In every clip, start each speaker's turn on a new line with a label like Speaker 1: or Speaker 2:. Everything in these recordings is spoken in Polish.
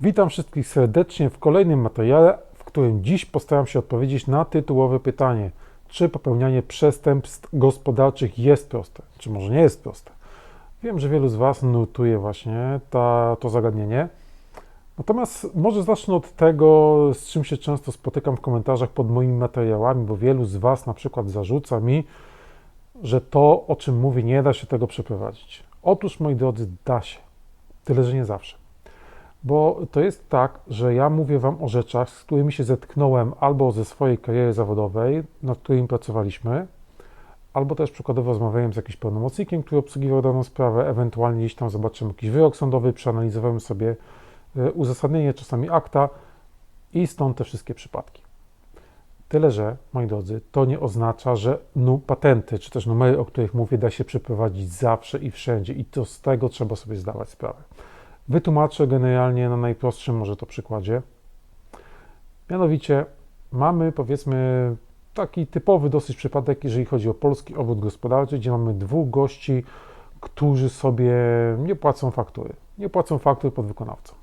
Speaker 1: Witam wszystkich serdecznie w kolejnym materiale, w którym dziś postaram się odpowiedzieć na tytułowe pytanie: czy popełnianie przestępstw gospodarczych jest proste, czy może nie jest proste? Wiem, że wielu z Was nurtuje właśnie ta, to zagadnienie. Natomiast może zacznę od tego, z czym się często spotykam w komentarzach pod moimi materiałami, bo wielu z Was na przykład zarzuca mi, że to, o czym mówię, nie da się tego przeprowadzić. Otóż, moi drodzy, da się. Tyle, że nie zawsze. Bo to jest tak, że ja mówię Wam o rzeczach, z którymi się zetknąłem albo ze swojej kariery zawodowej, nad którymi pracowaliśmy, albo też przykładowo rozmawiałem z jakimś pełnomocnikiem, który obsługiwał daną sprawę, ewentualnie gdzieś tam zobaczymy jakiś wyrok sądowy, przeanalizowałem sobie e, uzasadnienie, czasami akta i stąd te wszystkie przypadki. Tyle, że, moi drodzy, to nie oznacza, że nu, patenty, czy też numery, o których mówię, da się przeprowadzić zawsze i wszędzie i to z tego trzeba sobie zdawać sprawę. Wytłumaczę generalnie na najprostszym może to przykładzie. Mianowicie mamy powiedzmy taki typowy dosyć przypadek, jeżeli chodzi o polski obrót gospodarczy, gdzie mamy dwóch gości, którzy sobie nie płacą faktury. Nie płacą faktur pod wykonawcą.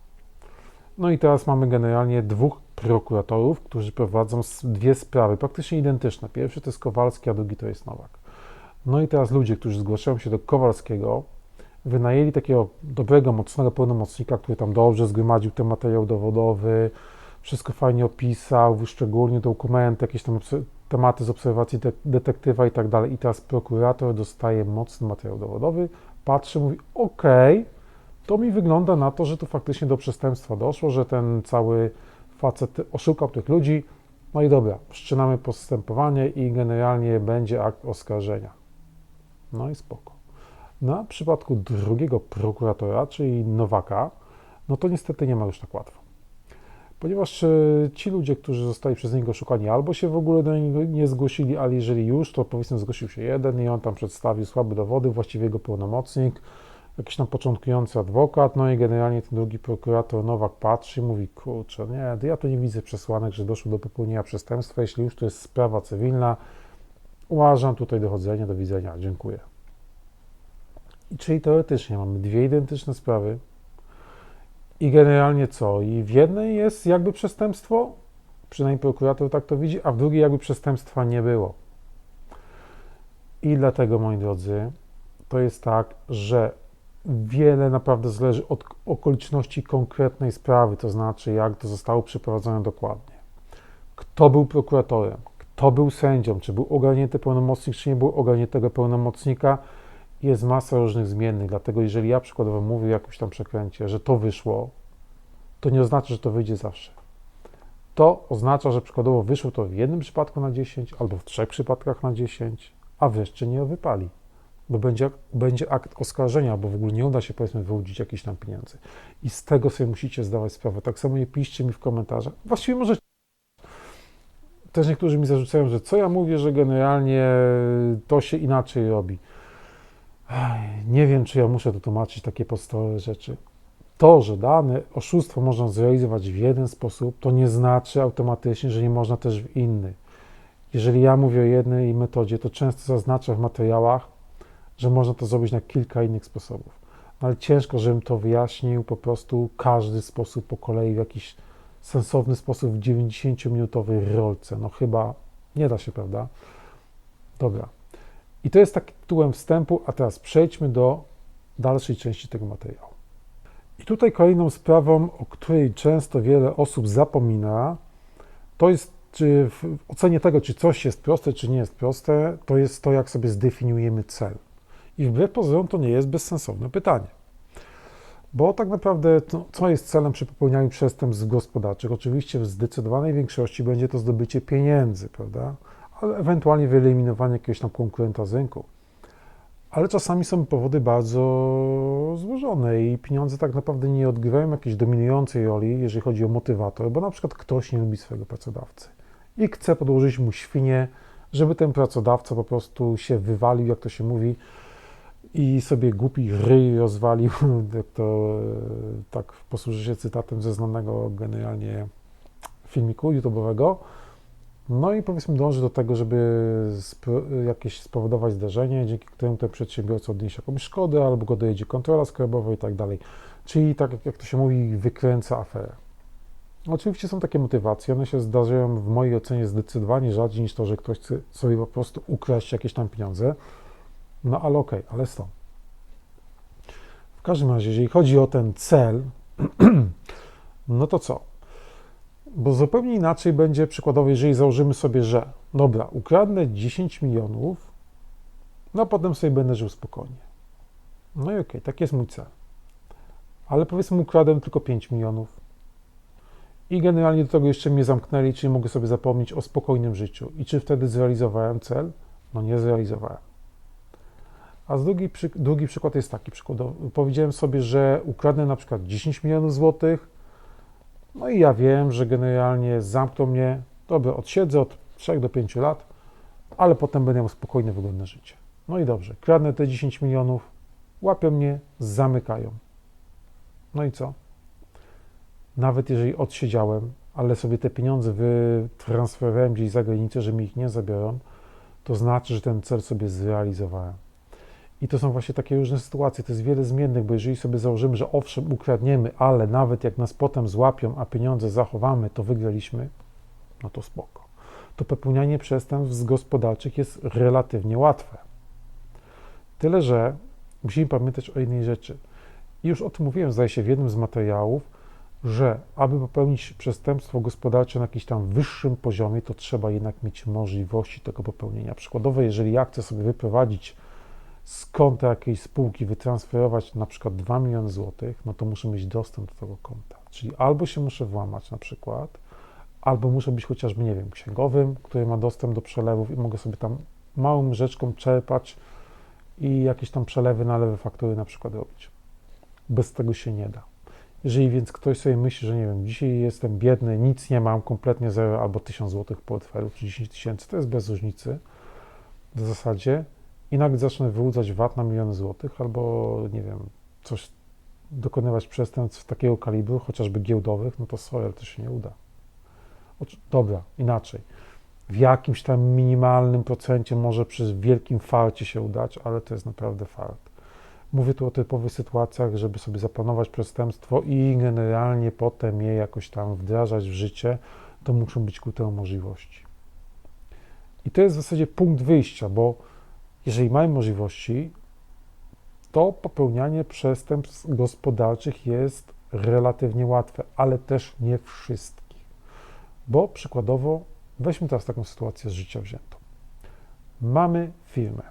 Speaker 1: No i teraz mamy generalnie dwóch prokuratorów, którzy prowadzą dwie sprawy praktycznie identyczne. Pierwszy to jest Kowalski, a drugi to jest Nowak. No i teraz ludzie, którzy zgłaszają się do Kowalskiego, wynajęli takiego dobrego, mocnego pełnomocnika, który tam dobrze zgromadził ten materiał dowodowy, wszystko fajnie opisał, wyszczególnił dokumenty, jakieś tam tematy z obserwacji detektywa i tak dalej. I teraz prokurator dostaje mocny materiał dowodowy, patrzy, mówi: OK, to mi wygląda na to, że tu faktycznie do przestępstwa doszło, że ten cały facet oszukał tych ludzi. No i dobra, wszczynamy postępowanie i generalnie będzie akt oskarżenia. No i spoko. Na przypadku drugiego prokuratora, czyli Nowaka, no to niestety nie ma już tak łatwo. Ponieważ e, ci ludzie, którzy zostali przez niego szukani, albo się w ogóle do niego nie zgłosili, ale jeżeli już, to powiedzmy zgłosił się jeden i on tam przedstawił słabe dowody, właściwie jego pełnomocnik, jakiś tam początkujący adwokat, no i generalnie ten drugi prokurator Nowak patrzy i mówi, kurczę, nie, ja tu nie widzę przesłanek, że doszło do popełnienia przestępstwa, jeśli już to jest sprawa cywilna, uważam tutaj dochodzenie, do widzenia, dziękuję. Czyli teoretycznie mamy dwie identyczne sprawy i generalnie co? I w jednej jest jakby przestępstwo, przynajmniej prokurator tak to widzi, a w drugiej jakby przestępstwa nie było. I dlatego, moi drodzy, to jest tak, że wiele naprawdę zależy od okoliczności konkretnej sprawy, to znaczy jak to zostało przeprowadzone dokładnie. Kto był prokuratorem, kto był sędzią, czy był ogarnięty pełnomocnik, czy nie był ogarniętego pełnomocnika, jest masa różnych zmiennych, dlatego jeżeli ja przykładowo mówię jakimś tam przekręcie, że to wyszło, to nie oznacza, że to wyjdzie zawsze. To oznacza, że przykładowo wyszło to w jednym przypadku na 10 albo w trzech przypadkach na 10, a wreszcie nie wypali, bo będzie, będzie akt oskarżenia, bo w ogóle nie uda się powiedzmy wyłudzić jakichś tam pieniędzy. I z tego sobie musicie zdawać sprawę. Tak samo nie piszcie mi w komentarzach. Właściwie możecie też niektórzy mi zarzucają, że co ja mówię, że generalnie to się inaczej robi. Nie wiem, czy ja muszę tu tłumaczyć takie podstawowe rzeczy. To, że dane oszustwo można zrealizować w jeden sposób, to nie znaczy automatycznie, że nie można też w inny. Jeżeli ja mówię o jednej metodzie, to często zaznaczę w materiałach, że można to zrobić na kilka innych sposobów. No ale ciężko, żebym to wyjaśnił po prostu każdy sposób po kolei w jakiś sensowny sposób w 90-minutowej rolce. No chyba nie da się, prawda? Dobra. I to jest tak tytułem wstępu, a teraz przejdźmy do dalszej części tego materiału. I tutaj kolejną sprawą, o której często wiele osób zapomina, to jest czy w ocenie tego, czy coś jest proste, czy nie jest proste, to jest to, jak sobie zdefiniujemy cel. I wbrew pozorom to nie jest bezsensowne pytanie. Bo tak naprawdę, to, co jest celem przy popełnianiu przestępstw gospodarczych? Oczywiście w zdecydowanej większości będzie to zdobycie pieniędzy, prawda? Ewentualnie wyeliminowanie jakiegoś tam konkurenta z rynku. Ale czasami są powody bardzo złożone i pieniądze tak naprawdę nie odgrywają jakiejś dominującej roli, jeżeli chodzi o motywator, bo na przykład ktoś nie lubi swojego pracodawcy i chce podłożyć mu świnie, żeby ten pracodawca po prostu się wywalił, jak to się mówi, i sobie głupi ryj rozwalił, jak to tak posłuży się cytatem ze znanego generalnie filmiku YouTube'owego, no i powiedzmy dąży do tego, żeby jakieś spowodować zdarzenie, dzięki któremu ten przedsiębiorca odniesie jakąś szkodę, albo go dojedzie kontrola skarbowa i tak dalej. Czyli tak jak- to się mówi, wykręca aferę. Oczywiście są takie motywacje, one się zdarzają w mojej ocenie zdecydowanie rzadziej niż to, że ktoś chce sobie po prostu ukraść jakieś tam pieniądze. No ale okej, ale są. W każdym razie, jeżeli chodzi o ten cel, no to co? Bo zupełnie inaczej będzie przykładowo, jeżeli założymy sobie, że dobra, ukradnę 10 milionów, no a potem sobie będę żył spokojnie. No i okej, tak jest mój cel. Ale powiedzmy, ukradłem tylko 5 milionów. I generalnie do tego jeszcze mnie zamknęli, czyli mogę sobie zapomnieć o spokojnym życiu. I czy wtedy zrealizowałem cel? No nie zrealizowałem. A drugi, drugi przykład jest taki, przykładowy. Powiedziałem sobie, że ukradnę na przykład 10 milionów złotych, no i ja wiem, że generalnie zamkną mnie, dobra, odsiedzę od 3 do 5 lat, ale potem będę miał spokojne, wygodne życie. No i dobrze, kradnę te 10 milionów, łapią mnie, zamykają. No i co? Nawet jeżeli odsiedziałem, ale sobie te pieniądze wytransferowałem gdzieś za granicę, że mi ich nie zabiorą, to znaczy, że ten cel sobie zrealizowałem. I to są właśnie takie różne sytuacje, to jest wiele zmiennych, bo jeżeli sobie założymy, że owszem, ukradniemy, ale nawet jak nas potem złapią, a pieniądze zachowamy, to wygraliśmy, no to spoko. To popełnianie przestępstw gospodarczych jest relatywnie łatwe. Tyle, że musimy pamiętać o jednej rzeczy. I już o tym mówiłem, zdaje się, w jednym z materiałów, że aby popełnić przestępstwo gospodarcze na jakimś tam wyższym poziomie, to trzeba jednak mieć możliwości tego popełnienia. Przykładowo, jeżeli ja chcę sobie wyprowadzić z konta jakiejś spółki, wytransferować na przykład 2 miliony złotych, no to muszę mieć dostęp do tego konta. Czyli albo się muszę włamać na przykład, albo muszę być chociażby, nie wiem, księgowym, który ma dostęp do przelewów i mogę sobie tam małą rzeczką czerpać i jakieś tam przelewy na lewe faktury na przykład robić. Bez tego się nie da. Jeżeli więc ktoś sobie myśli, że nie wiem, dzisiaj jestem biedny, nic nie mam, kompletnie zero, albo 1000 zł portfelu, czy 10 tysięcy, to jest bez różnicy w zasadzie i nagle zacznę wyłudzać VAT na miliony złotych, albo nie wiem, coś dokonywać przestępstw takiego kalibru, chociażby giełdowych, no to sorry, to się nie uda. Dobra, inaczej. W jakimś tam minimalnym procencie może przy wielkim farcie się udać, ale to jest naprawdę fart. Mówię tu o typowych sytuacjach, żeby sobie zaplanować przestępstwo i generalnie potem je jakoś tam wdrażać w życie, to muszą być ku temu możliwości. I to jest w zasadzie punkt wyjścia, bo jeżeli mamy możliwości, to popełnianie przestępstw gospodarczych jest relatywnie łatwe, ale też nie wszystkich. Bo przykładowo, weźmy teraz taką sytuację z życia wziętą. Mamy firmę.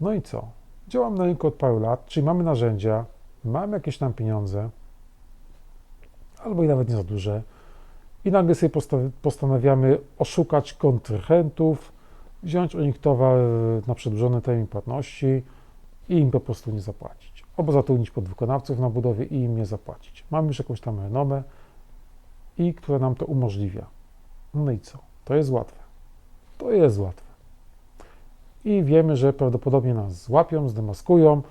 Speaker 1: No i co? Działam na rynku od paru lat, czyli mamy narzędzia, mamy jakieś tam pieniądze, albo i nawet nie za duże, i nagle sobie posta- postanawiamy oszukać kontrahentów, wziąć u nich towar na przedłużony termin płatności i im po prostu nie zapłacić. Albo zatrudnić podwykonawców na budowie i im nie zapłacić. Mamy już jakąś tam renomę, i która nam to umożliwia. No i co? To jest łatwe. To jest łatwe. I wiemy, że prawdopodobnie nas złapią, zdemaskują,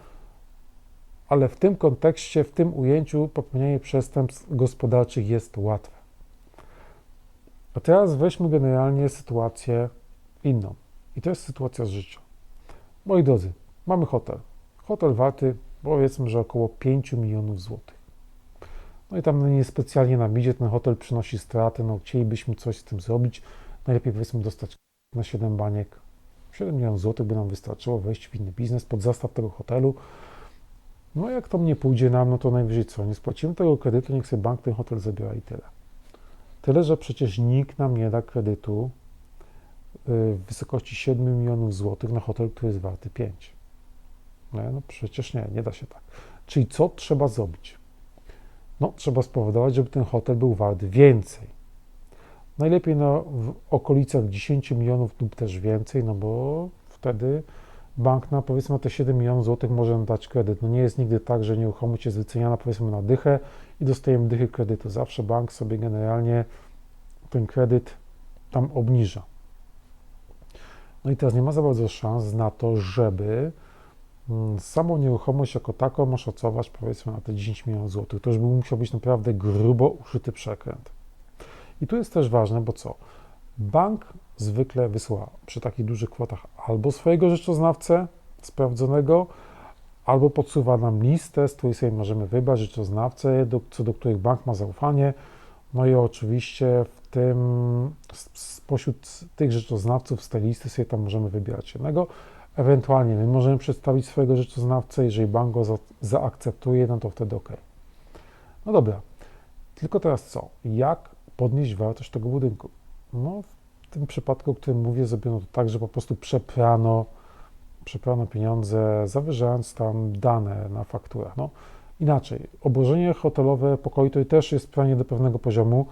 Speaker 1: ale w tym kontekście, w tym ujęciu popełnianie przestępstw gospodarczych jest łatwe. A teraz weźmy generalnie sytuację inną. I to jest sytuacja z życia. Moi drodzy, mamy hotel. Hotel warty powiedzmy, że około 5 milionów złotych. No i tam niespecjalnie nam idzie, ten hotel przynosi straty, no chcielibyśmy coś z tym zrobić. Najlepiej powiedzmy dostać na 7 baniek. 7 milionów złotych by nam wystarczyło wejść w inny biznes pod zastaw tego hotelu. No jak to nie pójdzie nam, no to najwyżej co, nie spłacimy tego kredytu, niech sobie bank ten hotel zabiera i tyle. Tyle, że przecież nikt nam nie da kredytu w wysokości 7 milionów złotych na hotel, który jest warty 5. No, no przecież nie, nie da się tak. Czyli co trzeba zrobić? No, trzeba spowodować, żeby ten hotel był wart więcej. Najlepiej no, w okolicach 10 milionów lub też więcej, no bo wtedy bank na powiedzmy na te 7 milionów złotych może dać kredyt. No nie jest nigdy tak, że nieruchomość jest wyceniana powiedzmy na dychę i dostajemy dychy kredytu. Zawsze bank sobie generalnie ten kredyt tam obniża. No i teraz nie ma za bardzo szans na to, żeby mm, samą nieruchomość jako taką oszacować powiedzmy na te 10 milionów złotych. To już by musiał być naprawdę grubo uszyty przekręt. I tu jest też ważne, bo co? Bank zwykle wysyła przy takich dużych kwotach albo swojego rzeczoznawcę sprawdzonego, albo podsuwa nam listę, z której sobie możemy wybrać rzeczoznawcę, co do których bank ma zaufanie. No i oczywiście tym, spośród tych rzeczoznawców z tej listy sobie tam możemy wybierać jednego. Ewentualnie my możemy przedstawić swojego rzeczoznawcę, jeżeli bank go za, zaakceptuje, no to wtedy OK. No dobra, tylko teraz co? Jak podnieść wartość tego budynku? No w tym przypadku, o którym mówię, zrobiono to tak, że po prostu przeprano, przeprano pieniądze, zawyżając tam dane na fakturach. No, inaczej, obłożenie hotelowe pokoju to też jest pranie do pewnego poziomu,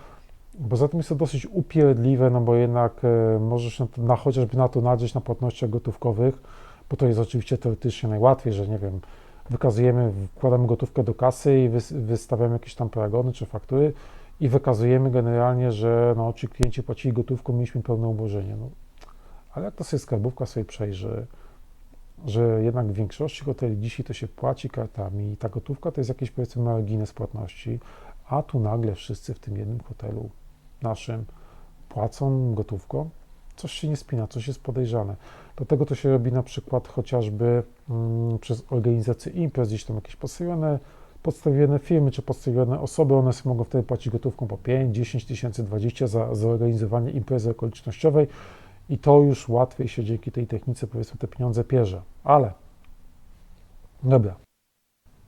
Speaker 1: Poza tym jest to dosyć upierdliwe, no bo jednak e, możesz na, na, chociażby na to nadzieć na płatnościach gotówkowych, bo to jest oczywiście teoretycznie najłatwiej, że nie wiem, wykazujemy, wkładamy gotówkę do kasy i wy, wystawiamy jakieś tam paragony czy faktury i wykazujemy generalnie, że no, ci klienci płacili gotówką, mieliśmy pełne ubożenie. No, ale jak to sobie skarbówka sobie przejrzy, że jednak w większości hoteli dzisiaj to się płaci kartami i ta gotówka to jest jakieś powiedzmy margines płatności, a tu nagle wszyscy w tym jednym hotelu naszym płacą gotówką, coś się nie spina, coś jest podejrzane. Do tego to się robi na przykład chociażby mm, przez organizację imprez, gdzieś tam jakieś postawione, podstawione firmy czy podstawione osoby, one sobie mogą wtedy płacić gotówką po 5, 10 tysięcy, 20 za zorganizowanie imprezy okolicznościowej i to już łatwiej się dzięki tej technice powiedzmy te pieniądze pierze. Ale dobra,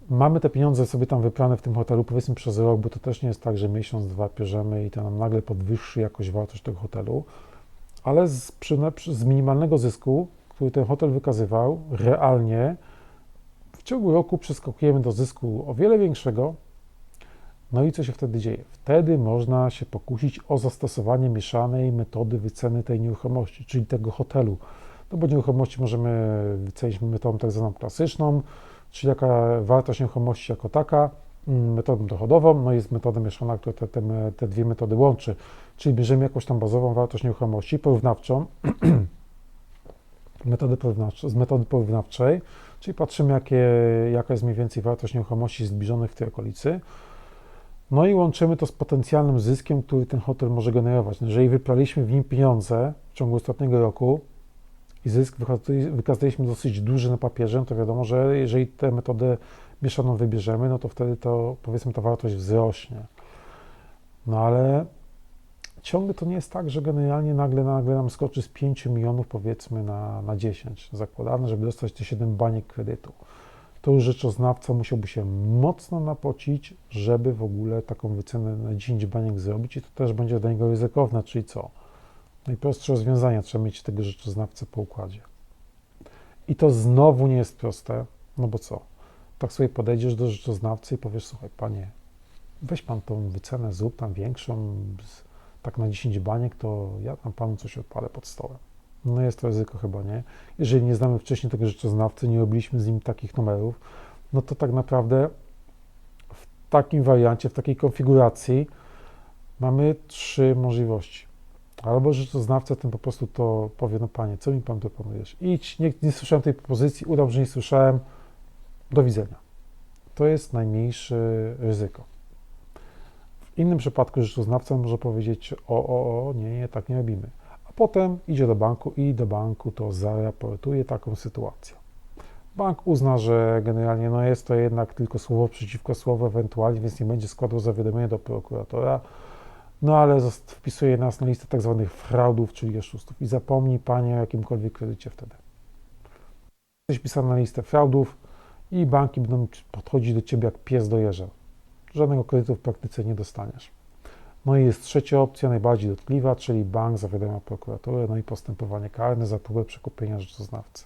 Speaker 1: mamy te pieniądze sobie tam wyprane w tym hotelu, powiedzmy przez rok, bo to też nie jest tak, że miesiąc, dwa bierzemy i to nam nagle podwyższy jakoś wartość tego hotelu, ale z, przy, z minimalnego zysku, który ten hotel wykazywał, realnie w ciągu roku przeskakujemy do zysku o wiele większego. No i co się wtedy dzieje? Wtedy można się pokusić o zastosowanie mieszanej metody wyceny tej nieruchomości, czyli tego hotelu. No bo nieruchomości możemy wycenić metodą tak zwaną klasyczną, czyli jaka wartość nieruchomości jako taka, mm, metodą dochodową, no jest metoda mieszana, która te, te, te dwie metody łączy, czyli bierzemy jakąś tam bazową wartość nieruchomości porównawczą, metody porównawcze, z metody porównawczej, czyli patrzymy, jakie, jaka jest mniej więcej wartość nieruchomości zbliżonych w tej okolicy, no i łączymy to z potencjalnym zyskiem, który ten hotel może generować. No jeżeli wypraliśmy w nim pieniądze w ciągu ostatniego roku, i zysk wykazaliśmy dosyć duży na papierze, to wiadomo, że jeżeli tę metodę mieszaną wybierzemy, no to wtedy to powiedzmy ta wartość wzrośnie. No ale ciągle to nie jest tak, że generalnie nagle, nagle nam skoczy z 5 milionów powiedzmy na, na 10 zakładane, żeby dostać te 7 baniek kredytu. To już rzeczoznawca musiałby się mocno napocić, żeby w ogóle taką wycenę na 10 baniek zrobić i to też będzie dla niego ryzykowne, czyli co? Najprostsze rozwiązania, trzeba mieć tego rzeczoznawcę po układzie. I to znowu nie jest proste, no bo co? Tak sobie podejdziesz do rzeczoznawcy i powiesz, słuchaj, panie, weź pan tą wycenę, zrób tam większą, tak na 10 baniek, to ja tam panu coś odpalę pod stołem. No jest to ryzyko chyba, nie? Jeżeli nie znamy wcześniej tego rzeczoznawcy, nie robiliśmy z nim takich numerów, no to tak naprawdę w takim wariancie, w takiej konfiguracji mamy trzy możliwości. Albo rzeczoznawca ten po prostu to powie, no panie, co mi pan proponujesz? Idź, nie, nie słyszałem tej propozycji, udam, że nie słyszałem, do widzenia. To jest najmniejsze ryzyko. W innym przypadku rzeczoznawca może powiedzieć, o, o, o, nie, nie, tak nie robimy. A potem idzie do banku i do banku to zaraportuje taką sytuację. Bank uzna, że generalnie no jest to jednak tylko słowo przeciwko słowu ewentualnie, więc nie będzie składał zawiadomienia do prokuratora, no ale wpisuje nas na listę tak zwanych fraudów, czyli oszustów. I zapomnij Panie o jakimkolwiek kredycie wtedy. Jesteś pisany na listę fraudów i banki będą podchodzić do Ciebie jak pies do jeża. Żadnego kredytu w praktyce nie dostaniesz. No i jest trzecia opcja, najbardziej dotkliwa, czyli bank zawiadamia prokuraturę, no i postępowanie karne za próbę przekupienia rzeczoznawcy.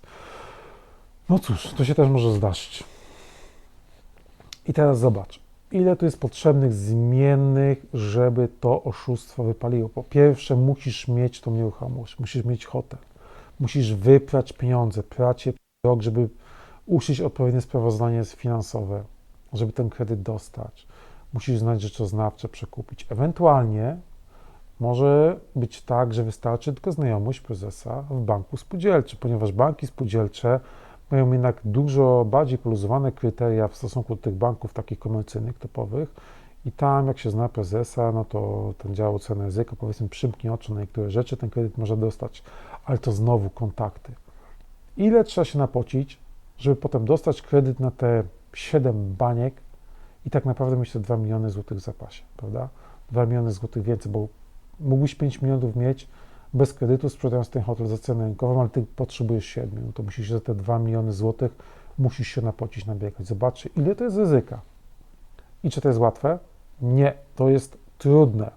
Speaker 1: No cóż, to się też może zdarzyć. I teraz zobacz ile tu jest potrzebnych zmiennych, żeby to oszustwo wypaliło. Po pierwsze, musisz mieć tą nieruchomość, musisz mieć hotel, musisz wyprać pieniądze, pracie rok, żeby uczyć odpowiednie sprawozdanie finansowe, żeby ten kredyt dostać. Musisz znać rzeczoznawcze, przekupić. Ewentualnie może być tak, że wystarczy tylko znajomość prezesa w banku spółdzielczym, ponieważ banki spółdzielcze mają jednak dużo bardziej poluzowane kryteria w stosunku do tych banków takich komercyjnych, topowych i tam jak się zna prezesa, no to ten dział oceny ryzyka powiedzmy przymknie oczy na niektóre rzeczy, ten kredyt może dostać, ale to znowu kontakty. Ile trzeba się napocić, żeby potem dostać kredyt na te 7 baniek i tak naprawdę mieć te 2 miliony złotych w zapasie, prawda? 2 miliony złotych więcej, bo mógłbyś 5 milionów mieć bez kredytu, sprzedając ten hotel za cenę rynkową, ale ty potrzebujesz 7, no to musisz za te 2 miliony złotych, musisz się napocić, nabiegać. Zobaczcie, ile to jest ryzyka. I czy to jest łatwe? Nie, to jest trudne.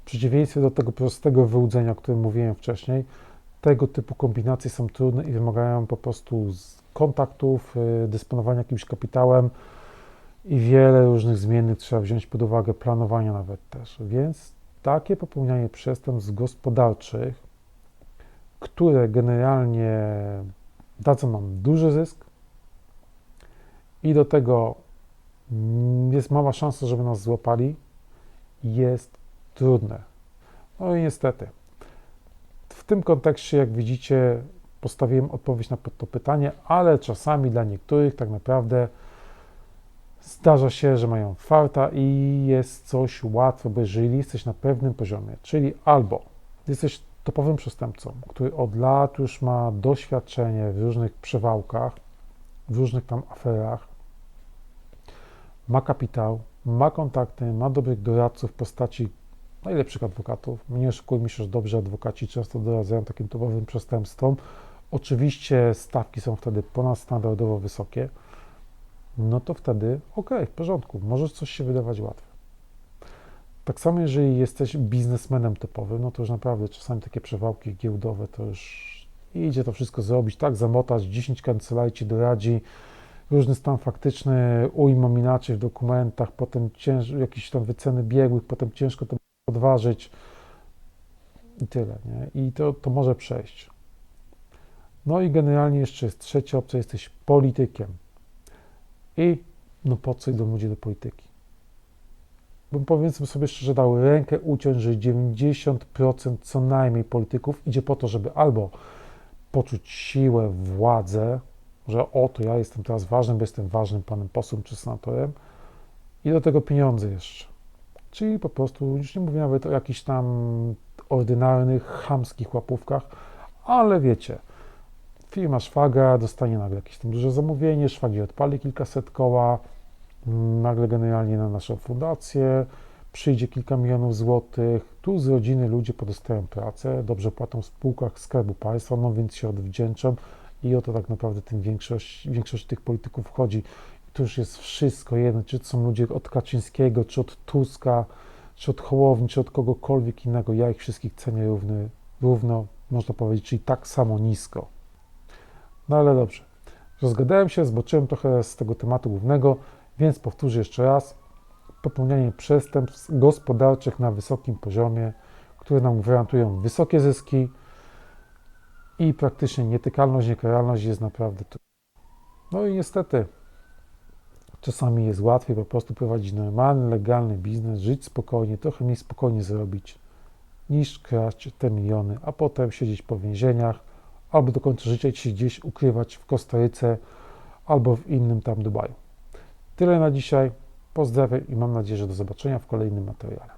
Speaker 1: W przeciwieństwie do tego prostego wyłudzenia, o którym mówiłem wcześniej, tego typu kombinacje są trudne i wymagają po prostu kontaktów, y, dysponowania jakimś kapitałem i wiele różnych zmiennych trzeba wziąć pod uwagę, planowania nawet też. Więc takie popełnianie przestępstw gospodarczych, które generalnie dadzą nam duży zysk i do tego jest mała szansa, żeby nas złapali, jest trudne. No i niestety. W tym kontekście, jak widzicie, postawiłem odpowiedź na to pytanie, ale czasami dla niektórych tak naprawdę zdarza się, że mają farta i jest coś łatwe, bo jeżeli jesteś na pewnym poziomie, czyli albo jesteś topowym przestępcą, który od lat już ma doświadczenie w różnych przewałkach, w różnych tam aferach, ma kapitał, ma kontakty, ma dobrych doradców w postaci najlepszych adwokatów. Nie oszukujmy się, że dobrzy adwokaci często doradzają takim topowym przestępstwom. Oczywiście stawki są wtedy ponadstandardowo wysokie, no to wtedy ok, w porządku, możesz coś się wydawać łatwe. Tak samo, jeżeli jesteś biznesmenem typowym, no to już naprawdę czasami takie przewałki giełdowe to już idzie to wszystko zrobić, tak, zamotać, 10 kancelarii ci doradzi, różny stan faktyczny ujmą inaczej w dokumentach, potem cięż, jakieś tam wyceny biegłych, potem ciężko to podważyć i tyle, nie? I to, to może przejść. No i generalnie jeszcze jest trzecia opcja, jesteś politykiem. I no po co idą ludzie do polityki? Bym powiedzmy sobie szczerze dał rękę uciąć, że 90% co najmniej polityków idzie po to, żeby albo poczuć siłę, władzę, że oto ja jestem teraz ważny, bo jestem ważnym panem posłem czy senatorem i do tego pieniądze jeszcze. Czyli po prostu, już nie mówię nawet o jakichś tam ordynarnych, chamskich łapówkach, ale wiecie, firma szwaga dostanie nagle jakieś tam duże zamówienie, szwagier odpali kilkaset koła, nagle generalnie na naszą fundację przyjdzie kilka milionów złotych, tu z rodziny ludzie podostają pracę, dobrze płatą w spółkach Skarbu Państwa, no więc się odwdzięczą i o to tak naprawdę tym większość, większość tych polityków chodzi. Tu już jest wszystko jedno, czy to są ludzie od Kaczyńskiego, czy od Tuska, czy od Hołowni, czy od kogokolwiek innego. Ja ich wszystkich cenię równy, równo, można powiedzieć, czyli tak samo nisko. No ale dobrze. Rozgadałem się, zboczyłem trochę z tego tematu głównego, więc powtórzę jeszcze raz. Popełnianie przestępstw gospodarczych na wysokim poziomie, które nam gwarantują wysokie zyski, i praktycznie nietykalność, niekaralność jest naprawdę trudna. No i niestety czasami jest łatwiej po prostu prowadzić normalny, legalny biznes, żyć spokojnie, trochę mniej spokojnie zrobić, niż kraść te miliony, a potem siedzieć po więzieniach, albo do końca życia się gdzieś ukrywać w Kostaryce, albo w innym tam Dubaju. Tyle na dzisiaj. Pozdrawiam i mam nadzieję, że do zobaczenia w kolejnym materiale.